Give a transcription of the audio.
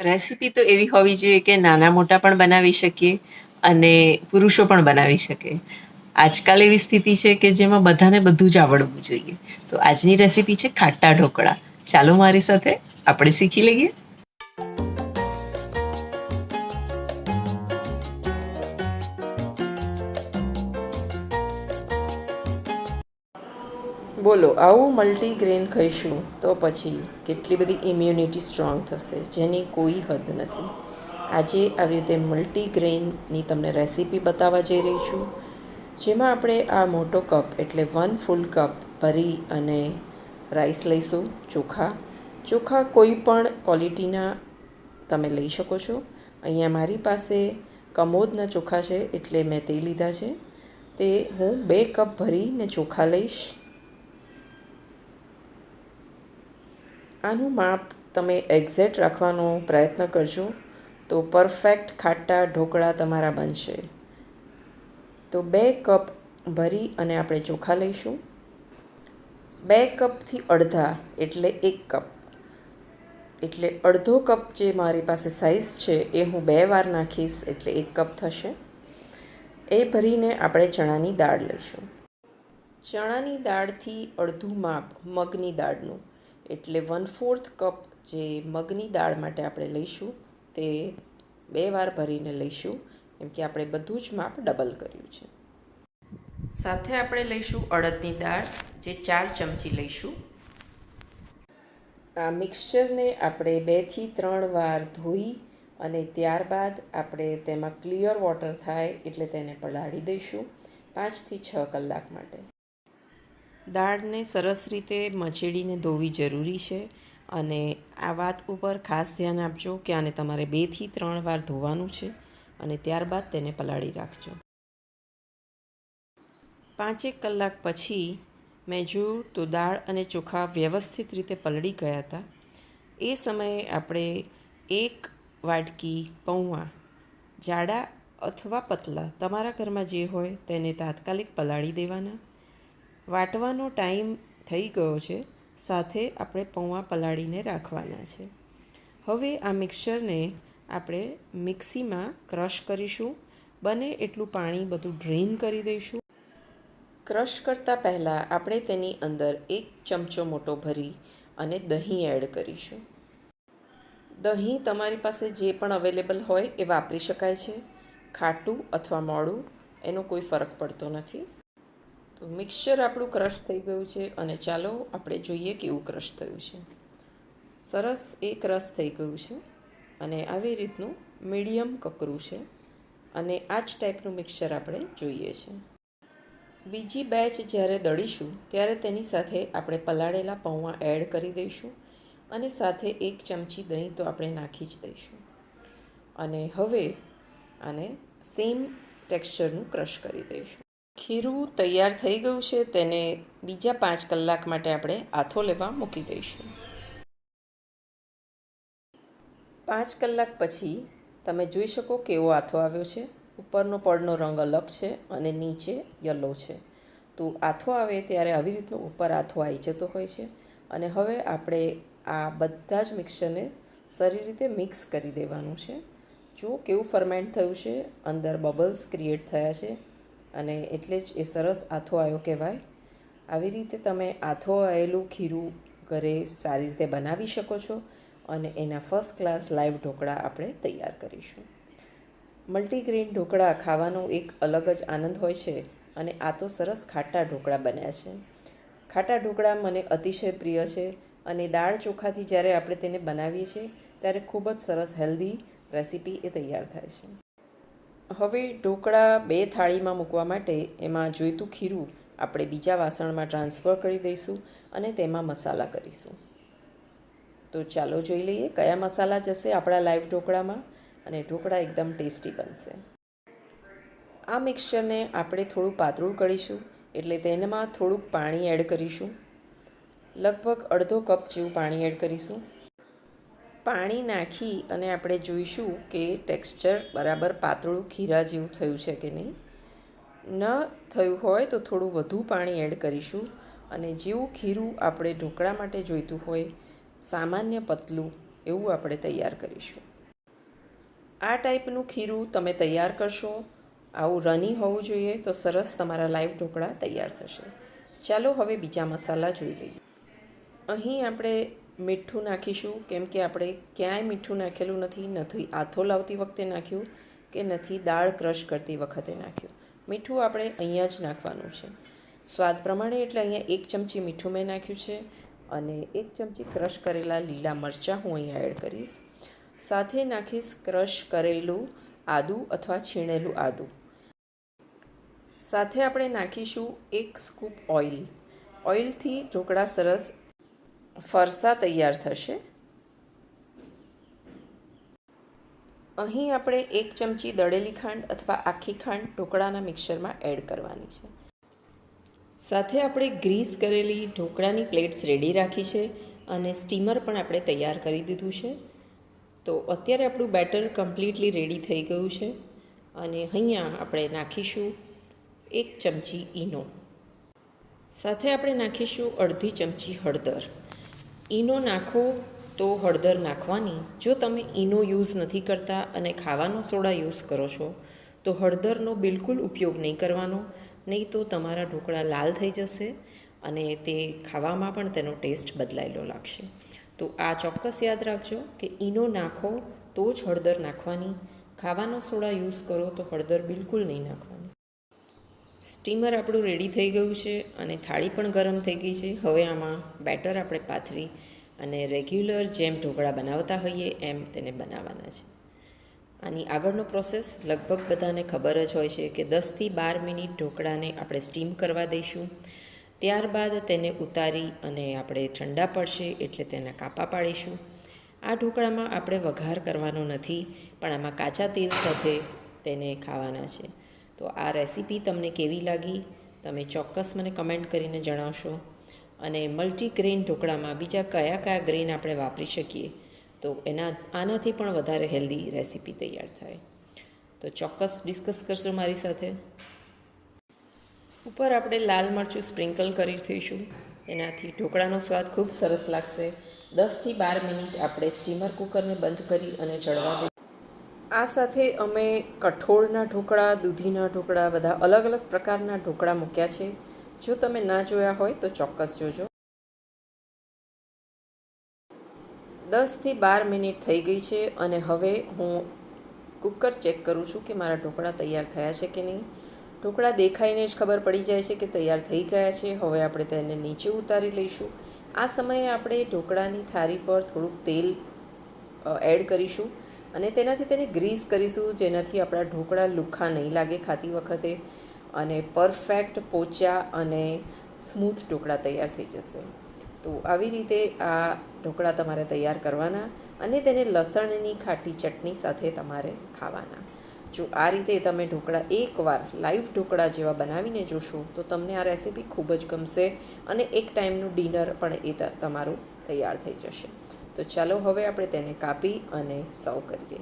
Recipe તો એવી હોવી જોઈએ કે નાના મોટા પણ બનાવી શકીએ અને પુરુષો પણ બનાવી શકે. આજકાલ એવી સ્થિતિ છે કે જેમાં બધાને બધું જ આવડવું જોઈએ. તો આજની રેસીપી છે ખાટા ઢોકળા. ચાલો મારી સાથે આપણે શીખી લઈએ. બોલો, આવું મલ્ટીગ્રેન ખાઈશું તો પછી કેટલી બધી ઇમ્યુનિટી સ્ટ્રોંગ થશે, જેની કોઈ હદ નથી. આજે આવી રીતે મલ્ટીગ્રેનની તમને રેસીપી બતાવવા જઈ રહી છું, જેમાં આપણે આ મોટો કપ એટલે વન ફૂલ કપ ભરી અને રાઈસ લઈશું, ચોખા. ચોખા કોઈ પણ ક્વોલિટીના તમે લઈ શકો છો. અહીંયા મારી પાસે કમોદના ચોખા છે, એટલે મેં તે લીધા છે. તે હું બે કપ ભરીને ચોખા લઈશ. આનું માપ તમે એક્ઝેક્ટ રાખવાનો પ્રયત્ન કરજો, તો પરફેક્ટ ખાટા ઢોકળા તમારા બનશે. તો બે કપ ભરી અને આપણે ચોખા લઈશું. બે કપથી અડધા એટલે એક કપ. એટલે અડધો કપ જે મારી પાસે સાઇઝ છે એ હું બે વાર નાખીશ એટલે એક કપ થશે. એ ભરીને આપણે ચણાની દાળ લઈશું. ચણાની દાળથી અડધું માપ મગની દાળનું. એટલે વન ફોર્થ કપ જે મગની દાળ માટે આપણે લઈશું, તે બે વાર ભરીને લઈશું, કેમ કે આપણે બધું જ માપ ડબલ કર્યું છે. સાથે આપણે લઈશું અડદની દાળ, જે ચાર ચમચી લઈશું. આ મિક્સચરને આપણે બેથી ત્રણ વાર ધોઈ અને ત્યારબાદ આપણે તેમાં ક્લિયર વોટર થાય એટલે તેને પલાળી દઈશું પાંચથી છ કલાક માટે. દાળને સરસ રીતે મચેડીને ધોવી જરૂરી છે અને આ વાત ઉપર ખાસ ધ્યાન આપજો કે આને તમારે બેથી ત્રણ વાર ધોવાનું છે અને ત્યારબાદ તેને પલાળી રાખજો. પાંચેક કલાક પછી મેં જોયું તો દાળ અને ચોખા વ્યવસ્થિત રીતે પલળી ગયા હતા. એ સમયે આપણે એક વાટકી પૌવા જાડા અથવા પતલા તમારા ઘરમાં જે હોય તેને તાત્કાલિક પલાળી દેવાના. વાટવાનો ટાઈમ થઈ ગયો છે, સાથે આપણે પૌવા પલાળીને રાખવાના છે. હવે આ મિક્સચરને આપણે મિક્સીમાં ક્રશ કરીશું. બને એટલું પાણી બધું ડ્રેઇન કરી દઈશું. ક્રશ કરતાં પહેલાં આપણે તેની અંદર એક ચમચો મોટો ભરી અને દહીં એડ કરીશું. દહીં તમારી પાસે જે પણ અવેલેબલ હોય એ વાપરી શકાય છે. ખાટું અથવા મોડું, એનો કોઈ ફરક પડતો નથી. તો મિક્સચર આપણું ક્રશ થઈ ગયું છે અને ચાલો આપણે જોઈએ કેવું ક્રશ થયું છે. સરસ એ ક્રશ થઈ ગયું છે અને આવી રીતનું મીડિયમ કકરું છે અને આ જ ટાઈપનું મિક્સચર આપણે જોઈએ છે. બીજી બેચ જ્યારે દળીશું ત્યારે તેની સાથે આપણે પલાળેલા પૌવા એડ કરી દઈશું અને સાથે એક ચમચી દહીં તો આપણે નાખી જ દઈશું. અને હવે આને સેમ ટેક્સચરનું ક્રશ કરી દઈશું. ખીરું તૈયાર થઈ ગયું છે, તેને બીજા પાંચ કલાક માટે આપણે આથો લેવા મૂકી દઈશું. પાંચ કલાક પછી તમે જોઈ શકો કેવો આથો આવ્યો છે. ઉપરનો પડનો રંગ અલગ છે અને નીચે યલો છે. તો આથો આવે ત્યારે આવી રીતનો ઉપર આથો આવી જતો હોય છે. અને હવે આપણે આ બધા જ મિક્સરને સારી રીતે મિક્સ કરી દેવાનું છે. જો કેવું ફરમેન્ટ થયું છે, અંદર બબલ્સ ક્રિએટ થયા છે અને એટલે જ એ સરસ આથો આવ્યો કહેવાય. આવી રીતે તમે આથો આવેલું ખીરું ઘરે સારી રીતે બનાવી શકો છો અને એના ફર્સ્ટ ક્લાસ લાઈવ ઢોકળા આપણે તૈયાર કરીશું. મલ્ટીગ્રેન ઢોકળા ખાવાનો એક અલગ જ આનંદ હોય છે અને આ તો સરસ ખાટા ઢોકળા બન્યા છે. ખાટા ઢોકળા મને અતિશય પ્રિય છે અને દાળ ચોખાથી જ્યારે આપણે તેને બનાવીએ છીએ ત્યારે ખૂબ જ સરસ હેલ્ધી રેસીપી એ તૈયાર થાય છે. હવે ઢોકળા બે થાળીમાં મૂકવા માટે એમાં જોઈતું ખીરું આપણે બીજા વાસણમાં ટ્રાન્સફર કરી દઈશું અને તેમાં મસાલા કરીશું. તો ચાલો જોઈ લઈએ કયા મસાલા જશે આપણા લાઈવ ઢોકળામાં અને ઢોકળા એકદમ ટેસ્ટી બનશે. આ મિક્સરને આપણે થોડું પાતળું કરીશું એટલે તેનામાં થોડુંક પાણી એડ કરીશું. લગભગ અડધો કપ જેવું પાણી એડ કરીશું. પાણી નાખી અને આપણે જોઈશું કે ટેક્સચર બરાબર પાતળું ખીરા જેવું થયું છે કે નહીં. ન થયું હોય તો થોડું વધુ પાણી એડ કરીશું અને જેવું ખીરું આપણે ઢોકળા માટે જોઈતું હોય, સામાન્ય પતલું એવું આપણે તૈયાર કરીશું. આ ટાઈપનું ખીરું તમે તૈયાર કરશો, આવું રની હોવું જોઈએ તો સરસ તમારા લાઈવ ઢોકળા તૈયાર થશે. ચાલો હવે બીજા મસાલા જોઈ લઈએ. અહીં આપણે મીઠું નાખીશું, કેમ કે આપણે ક્યાંય મીઠું નાખેલું નથી નથી આથો લાવતી વખતે નાખ્યું કે નથી દાળ ક્રશ કરતી વખતે નાખ્યું. મીઠું આપણે અહીંયા જ નાખવાનું છે. સ્વાદ પ્રમાણે એટલે અહીંયા એક ચમચી મીઠું મેં નાખ્યું છે અને એક ચમચી ક્રશ કરેલા લીલા મરચાં હું અહીંયા એડ કરીશ. સાથે નાખીશ ક્રશ કરેલું આદું અથવા છીણેલું આદું. સાથે આપણે નાખીશું એક સ્કૂપ ઓઇલ. ઓઇલથી ઢોકળા સરસ ફરસા તૈયાર થશે. અહીં આપણે એક ચમચી દળેલી ખાંડ અથવા આખી ખાંડ ઢોકળાના મિક્સરમાં એડ કરવાની છે. સાથે આપણે ગ્રીસ કરેલી ઢોકળાની પ્લેટ્સ રેડી રાખી છે અને સ્ટીમર પણ આપણે તૈયાર કરી દીધું છે. તો અત્યારે આપણું બેટર કમ્પ્લીટલી રેડી થઈ ગયું છે અને અહીંયા આપણે નાખીશું એક ચમચી ઈનો. સાથે આપણે નાખીશું અડધી ચમચી હળદર. ઈનો નાખો તો હળદર નાખવાની. જો તમે ઈનો યુઝ નથી કરતા અને ખાવાનો સોડા યુઝ કરો છો, તો હળદરનો બિલકુલ ઉપયોગ નહીં કરવાનો. નહીં તો તમારા ઢોકળા લાલ થઈ જશે અને તે ખાવામાં પણ તેનો ટેસ્ટ બદલાયેલો લાગશે. તો આ ચોક્કસ યાદ રાખજો કે ઈનો નાખો તો જ હળદર નાખવાની. ખાવાનો સોડા યુઝ કરો તો હળદર બિલકુલ નહીં નાખવાની. સ્ટીમર આપણું રેડી થઈ ગયું છે અને થાળી પણ ગરમ થઈ ગઈ છે. હવે આમાં બેટર આપણે પાથરી અને રેગ્યુલર જેમ ઢોકળા બનાવતા હોઈએ એમ તેને બનાવવાના છે. આની આગળનો પ્રોસેસ લગભગ બધાને ખબર જ હોય છે કે દસથી બાર મિનિટ ઢોકળાને આપણે સ્ટીમ કરવા દઈશું. ત્યારબાદ તેને ઉતારી અને આપણે ઠંડા પડશે એટલે તેના કાપા પાડીશું. આ ઢોકળામાં આપણે વઘાર કરવાનો નથી, પણ આમાં કાચા તેલ સાથે તેને ખાવાના છે. તો આ રેસીપી તમને કેવી લાગી? તમે ચોક્કસ મને કમેન્ટ કરીને જણાવશો. અને મલ્ટીગ્રેન ઢોકળામાં બીજા કયા કયા ગ્રેન આપણે વાપરી શકીએ? તો એના, આનાથી પણ વધારે હેલ્ધી રેસીપી તૈયાર થાય. તો ચોક્કસ ડિસ્કસ કરશો મારી સાથે. ઉપર આપણે લાલ મરચું સ્પ્રિંકલ કરી થઈશું. એનાથી ઢોકળાનો સ્વાદ ખૂબ સરસ લાગશે. દસથી બાર મિનિટ આપણે સ્ટીમર કુકરને બંધ કરી અને ચડવા દઈશું આ સાથે અમે કઠોળના ઢોકળા, દૂધીના ઢોકળા, બધા અલગ અલગ પ્રકારના ઢોકળા મૂક્યા છે. જો તમે ના જોયા હોય તો ચોક્કસ જોજો. દસથી બાર મિનિટ થઈ ગઈ છે અને હવે હું કુકર ચેક કરું છું કે મારા ઢોકળા તૈયાર થયા છે કે નહીં. ઢોકળા દેખાઈને જ ખબર પડી જાય છે કે તૈયાર થઈ ગયા છે. હવે આપણે તેને નીચે ઉતારી લઈશું. આ સમયે આપણે ઢોકળાની થાળી પર થોડુંક તેલ એડ કરીશું. અને તેનાથી તેને ગ્રીસ કરીશું, જેનાથી આપણા ઢોકળા લુખ્ખા નહીં લાગે ખાતી વખતે અને પરફેક્ટ પોચા અને સ્મૂથ ઢોકળા તૈયાર થઈ જશે. તો આવી રીતે આ ઢોકળા તમારે તૈયાર કરવાના અને તેને લસણની ખાટી ચટણી સાથે તમારે ખાવાના. જો આ રીતે તમે ઢોકળા એકવાર લાઈવ ઢોકળા જેવા બનાવીને જોશો, તો તમને આ રેસીપી ખૂબ જ ગમશે અને એક ટાઈમનું ડિનર પણ એ તમારું તૈયાર થઈ જશે. તો ચાલો હવે આપણે તેને કાપી અને સર્વ કરીએ.